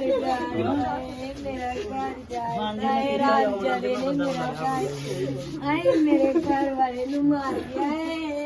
ਮੇਰਾ ਘਰ ਜਾਣਾ ਏ ਰਾਤ ਜਰੇ ਨੇ ਮੇਰਾ ਘਰ ਆਏ ਮੇਰੇ ਘਰ ਵਾਲੇ ਨੂੰ ਮਾਰ ਗਿਆ ਏ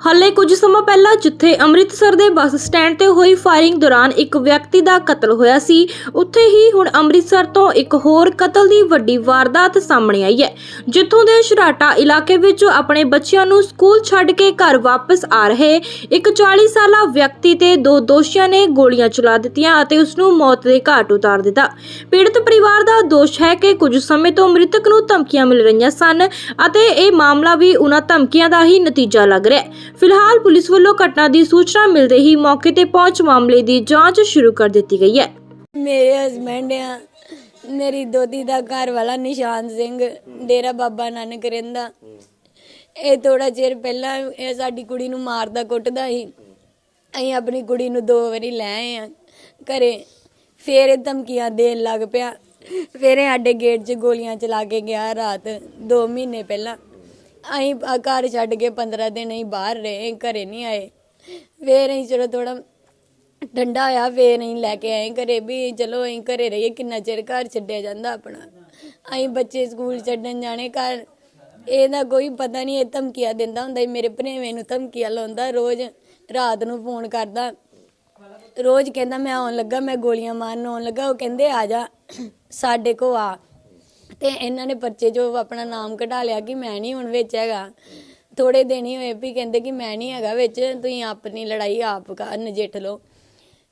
ਹਾਲੇ ਕੁਝ ਸਮਾਂ ਪਹਿਲਾਂ ਜਿੱਥੇ ਅੰਮ੍ਰਿਤਸਰ ਦੇ ਬੱਸ ਸਟੈਂਡ ਤੇ ਹੋਈ ਫਾਇਰਿੰਗ ਦੌਰਾਨ ਇੱਕ ਵਿਅਕਤੀ ਦਾ ਕਤਲ ਹੋਇਆ ਸੀ, ਉੱਥੇ ਹੀ ਹੁਣ ਅੰਮ੍ਰਿਤਸਰ ਤੋਂ ਇੱਕ ਹੋਰ ਕਤਲ ਦੀ ਵੱਡੀ ਵਾਰਦਾਤ ਸਾਹਮਣੇ ਆਈ ਹੈ, ਜਿੱਥੋਂ ਦੇ ਸ਼ਰਾਟਾ ਇਲਾਕੇ ਵਿੱਚ ਆਪਣੇ ਬੱਚਿਆਂ ਨੂੰ ਸਕੂਲ ਛੱਡ ਕੇ ਘਰ ਵਾਪਸ ਆ ਰਹੇ ਇੱਕ 40 ਸਾਲਾ ਵਿਅਕਤੀ ਤੇ ਦੋ ਦੋਸ਼ੀਆਂ ਨੇ ਗੋਲੀਆਂ ਚਲਾ ਦਿੱਤੀਆਂ ਅਤੇ ਉਸ ਨੂੰ ਮੌਤ ਦੇ ਘਾਟ ਉਤਾਰ ਦਿੱਤਾ। ਪੀੜਤ ਪਰਿਵਾਰ ਦਾ ਦੋਸ਼ ਹੈ ਕਿ ਕੁਝ ਸਮੇਂ ਤੋਂ ਮ੍ਰਿਤਕ ਨੂੰ ਧਮਕੀਆਂ ਮਿਲ ਰਹੀਆਂ ਸਨ ਅਤੇ ਇਹ ਮਾਮਲਾ ਵੀ ਉਹਨਾਂ ਧਮਕੀਆਂ ਦਾ ਹੀ ਨਤੀਜਾ ਲੱਗ ਰਿਹਾ ਹੈ। ਫਿਲਹਾਲ ਪੁਲਿਸ ਵੱਲੋਂ ਘਟਨਾ ਦੀ ਸੂਚਨਾ ਮਿਲਦੇ ਹੀ ਮੌਕੇ ਤੇ ਪਹੁੰਚ ਮਾਮਲੇ ਦੀ ਜਾਂਚ ਸ਼ੁਰੂ ਕਰ ਦਿੱਤੀ ਗਈ ਹੈ। ਮੇਰੇ ਹਸਬੰਡ ਆ, ਮੇਰੀ ਦੋਤੀ ਦਾ ਘਰ ਵਾਲਾ ਨਿਸ਼ਾਨ ਸਿੰਘ, ਡੇਰਾ ਬਾਬਾ ਨਾਨਕ ਰਹਿੰਦਾ। ਇਹ ਥੋੜਾ ਚਿਰ ਪਹਿਲਾਂ ਇਹ ਸਾਡੀ ਕੁੜੀ ਨੂੰ ਮਾਰਦਾ ਕੁੱਟਦਾ ਸੀ। ਅਸੀਂ ਆਪਣੀ ਕੁੜੀ ਨੂੰ ਦੋ ਵਾਰੀ ਲੈ ਆਏ ਆ ਘਰੇ। ਫੇਰ ਇਹ ਧਮਕੀਆਂ ਦੇਣ ਲੱਗ ਪਿਆ। ਫੇਰ ਇਹ ਸਾਡੇ ਗੇਟ 'ਚ ਗੋਲੀਆਂ ਚਲਾ ਕੇ ਗਿਆ ਰਾਤ 2 ਮਹੀਨੇ ਪਹਿਲਾਂ। ਅਸੀਂ ਆ ਘਰ ਛੱਡ ਕੇ 15 ਦਿਨ ਅਸੀਂ ਬਾਹਰ ਰਹੇ, ਘਰੇ ਨਹੀਂ ਆਏ। ਫੇਰ ਅਸੀਂ ਚਲੋ ਥੋੜਾ ਠੰਡਾ ਹੋਇਆ, ਫੇਰ ਅਸੀਂ ਲੈ ਕੇ ਆਏ ਘਰੇ ਵੀ ਚਲੋ ਅਸੀਂ ਘਰੇ ਰਹੀਏ, ਕਿੰਨਾ ਚਿਰ ਘਰ ਛੱਡਿਆ ਜਾਂਦਾ ਆਪਣਾ। ਅਸੀਂ ਬੱਚੇ ਸਕੂਲ ਛੱਡਣ ਜਾਣੇ, ਘਰ ਇਹਦਾ ਕੋਈ ਪਤਾ ਨਹੀਂ, ਇਹ ਧਮਕੀਆਂ ਦਿੰਦਾ ਹੁੰਦਾ ਸੀ ਮੇਰੇ ਭਣੇਵੇਂ ਨੂੰ ਧਮਕੀਆਂ ਲਾਉਂਦਾ, ਰੋਜ਼ ਰਾਤ ਨੂੰ ਫੋਨ ਕਰਦਾ। ਰੋਜ਼ ਕਹਿੰਦਾ ਮੈਂ ਆਉਣ ਲੱਗਾ, ਮੈਂ ਗੋਲੀਆਂ ਮਾਰਨ ਆਉਣ ਲੱਗਾ, ਉਹ ਕਹਿੰਦੇ ਆ ਜਾ, ਸਾਡੇ ਕੋ ਆ। ਤੇ ਇਹਨਾਂ ਨੇ ਪਰਚੇ 'ਚੋਂ ਆਪਣਾ ਨਾਮ ਕਢਾ ਲਿਆ ਕਿ ਮੈਂ ਨਹੀਂ ਹੁਣ ਵਿੱਚ ਹੈਗਾ। ਥੋੜੇ ਦਿਨ ਹੀ ਹੋਏ ਵੀ ਕਹਿੰਦੇ ਕਿ ਮੈਂ ਨਹੀਂ ਹੈਗਾ ਵਿੱਚ ਤੁਸੀਂ ਆਪਣੀ ਲੜਾਈ ਆਪ ਕਰ ਨਜਿੱਠ ਲਓ।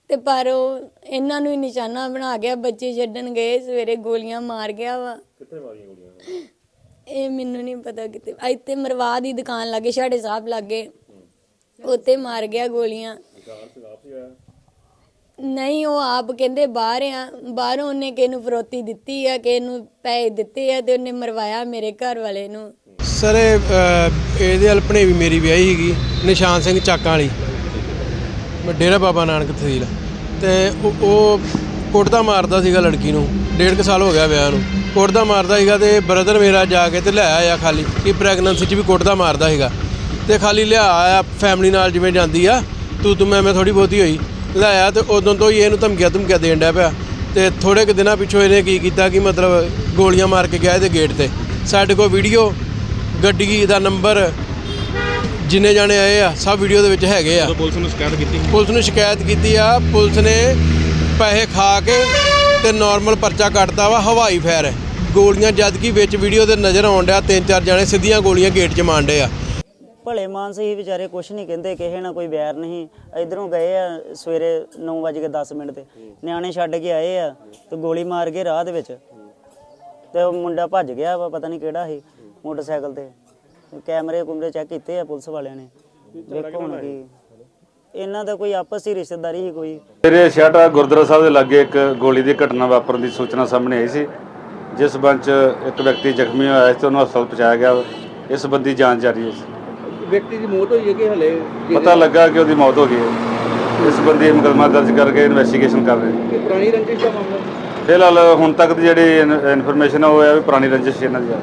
ਤੇ ਪਰ ਉਹ ਇਹਨਾਂ ਨੂੰ ਹੀ ਨਿਸ਼ਾਨਾ ਬਣਾ ਗਿਆ ਬੱਚੇ ਛੱਡਣ ਗਏ ਸਵੇਰੇ ਗੋਲੀਆਂ ਮਾਰ ਗਿਆ ਵਾ। ਕਿੱਥੇ ਮਾਰੀਆਂ ਗੋਲੀਆਂ? ਇਹ ਮੈਨੂੰ ਨਹੀਂ ਪਤਾ ਕਿਤੇ ਇੱਥੇ ਮਰਵਾ ਦੀ ਦੁਕਾਨ ਲੱਗੇ ਸਾਡੇ ਸਾਹਿਬ ਲੱਗੇ। ਉੱਤੇ ਮਾਰ ਗਿਆ ਗੋਲੀਆਂ। ਆਇਆ। ਨਹੀਂ ਉਹ ਆਪ ਕਹਿੰਦੇ ਬਾਹਰ ਆ। ਬਾਹਰੋਂ ਉਹਨੇ ਕਿਸੇ ਨੂੰ ਫਰੋਤੀ ਦਿੱਤੀ ਆ ਕਿਸੇ ਨੂੰ ਪੈਸੇ ਦਿੱਤੇ ਆ ਤੇ ਉਹਨੇ ਮਰਵਾਇਆ ਮੇਰੇ ਘਰ ਵਾਲੇ ਨੂੰ। ਸਰ ਇਹ, ਅਹ, ਇਹਦੇ ਹਲਪਣੇ ਵੀ ਮੇਰੀ ਵਿਆਹੀ ਸੀਗੀ ਨਿਸ਼ਾਨ ਸਿੰਘ ਚਾਕਾਂ ਵਾਲੀ। ਮੈਂ ਡੇਰਾ ਬਾਬਾ ਨਾਨਕ ਤਹਿਸੀਲ। ਤੇ ਉਹ- ਉਹ ਕੁੱਟਦਾ ਮਾਰਦਾ ਸੀਗਾ ਲੜਕੀ ਨੂੰ। ਡੇਢ ਕੁ ਸਾਲ ਹੋ ਗਿਆ ਵਿਆਹ ਨੂੰ। ਕੁੱਟਦਾ ਮਾਰਦਾ ਸੀਗਾ ਤੇ ਬ੍ਰਦਰ ਮੇਰਾ ਜਾ ਕੇ ਤੇ ਲੈ ਆਇਆ ਖਾਲੀ। ਕਿ ਪ੍ਰੈਗਨੈਂਸੀ 'ਚ ਵੀ ਕੁੱਟਦਾ ਮਾਰਦਾ ਸੀਗਾ। ਤੇ ਖਾਲੀ ਲਿਆ ਆਇਆ ਫੈਮਿਲੀ ਨਾਲ ਜਿਵੇਂ ਜਾਂਦੀ ਆ। ਤੂੰ ਤੂੰ ਮੈਂ ਮੈਂ ਥੋੜੀ ਬਹੁਤੀ ਹੋਈ। ਲੈ ਆਇਆ ਤੇ ਉਦੋਂ ਤੋਂ ਹੀ ਇਹਨੂੰ ਧਮਕੀਆਂ ਧਮਕੀਆਂ ਦੇਣ ਡਿਆ ਪਿਆ। ਤੇ ਥੋੜੇ ਕੁ ਦਿਨਾਂ ਪਿੱਛੋਂ ਇਹਨੇ ਕੀ ਕੀਤਾ ਕਿ ਮਤਲਬ ਗੋਲੀਆਂ ਮਾਰ ਕੇ ਗਿਆ ਇਹਦੇ ਗੇਟ ਤੇ। ਸਾਡੇ ਕੋਲ ਵੀਡੀਓ ਗੱਡੀ ਦਾ ਨੰਬਰ ਜਿੰਨੇ ਜਾਣੇ ਆਏ ਆ ਸਭ ਵੀਡੀਓ ਦੇ ਵਿੱਚ ਹੈਗੇ ਆ। ਪੁਲਿਸ ਨੂੰ ਸ਼ਿਕਾਇਤ ਕੀਤੀ ਪੁਲਿਸ ਨੂੰ ਸ਼ਿਕਾਇਤ ਕੀਤੀ ਆ ਪੁਲਿਸ ਨੇ ਪੈਸੇ ਖਾ ਕੇ ਤੇ ਨਾਰਮਲ ਪਰਚਾ ਕੱਟਦਾ ਵਾ ਹਵਾਈ ਫਾਇਰ। ਗੋਲੀਆਂ ਜਦ ਕਿ ਵਿੱਚ ਵੀਡੀਓ ਦੇ ਨਜ਼ਰ ਆਉਣ ਡਿਆ ਤਿੰਨ ਚਾਰ ਜਾਣੇ ਸਿੱਧੀਆਂ ਗੋਲੀਆਂ ਗੇਟ 'ਚ ਮਾਰਦੇ ਆ। ਭਲੇ ਮਾਨਸ ਹੀ ਵਿਚਾਰੇ ਕੁਛ ਨਹੀਂ ਕਹਿੰਦੇ ਕਿਸੇ ਨਾਲ ਕੋਈ ਵੈਰ ਨਹੀਂ। ਇਧਰੋਂ ਗਏ ਆ ਸਵੇਰੇ 9:10 ਮਿੰਟ ਤੇ। ਨਿਆਣੇ ਛੱਡ ਕੇ ਆਏ ਆ ਤੇ ਗੋਲੀ ਮਾਰ ਕੇ ਰਾਹ ਦੇ ਵਿੱਚ। ਤੇ ਉਹ ਮੁੰਡਾ ਭੱਜ ਗਿਆ ਵਾ ਪਤਾ ਨਹੀਂ ਕਿਹੜਾ ਸੀ ਮੋਟਰਸਾਈਕਲ ਤੇ। ਕੈਮਰੇ ਕੁਮਰੇ ਚੈੱਕ ਕੀਤੇ ਆ ਪੁਲਿਸ ਵਾਲਿਆਂ ਨੇ। ਵੇਖੋ ਹੁਣ ਕੀ। ਇਹਨਾਂ ਦਾ ਕੋਈ ਆਪਸ ਹੀ ਰਿਸ਼ਤੇਦਾਰੀ ਹੀ ਕੋਈ। ਮੇਰੇ ਸ਼ਹਿਟਾ ਗੁਰਦੁਆਰਾ ਸਾਹਿਬ ਦੇ ਲਾਗੇ ਇੱਕ ਗੋਲੀ ਦੀ ਘਟਨਾ ਵਾਪਰਨ ਦੀ ਸੂਚਨਾ ਸਾਹਮਣੇ ਆਈ ਸੀ। ਜਿਸ ਸਬੰਧ 'ਚ ਇੱਕ ਵਿਅਕਤੀ ਜ਼ਖਮੀ ਹੋਇਆ ਸੀ ਤੇ ਉਹਨੂੰ ਹਸਪਤਾਲ ਪਹੁੰਚਾਇਆ ਗਿਆ ਇਸ ਸੰਬੰਧੀ ਜਾਂਚ ਜਾਰੀ ਹੈ ਵਿਅਕਤੀ ਦੀ ਮੌਤ ਹੋਈ ਹੈ ਕਿ ਹਲੇ ਪਤਾ ਲੱਗਾ ਕਿ ਉਹਦੀ ਮੌਤ ਹੋ ਗਈ ਹੈ। ਇਸ ਸੰਬੰਧੀ ਮੁਕੱਦਮਾ ਦਰਜ ਕਰਕੇ ਇਨਵੈਸਟੀਗੇਸ਼ਨ ਕਰ ਰਹੇ ਨੇ। ਪੁਰਾਣੀ ਰੰਜਿਸ਼ ਦਾ ਮਾਮਲਾ? ਫਿਲਹਾਲ ਹੁਣ ਤੱਕ ਦੀ ਜਿਹੜੀ ਇਨਫੋਰਮੇਸ਼ਨ ਹੈ ਉਹ ਹੈ ਵੀ ਪੁਰਾਣੀ ਰੰਜਿਸ਼ ਇਹਨਾਂ ਦੀ ਹੈ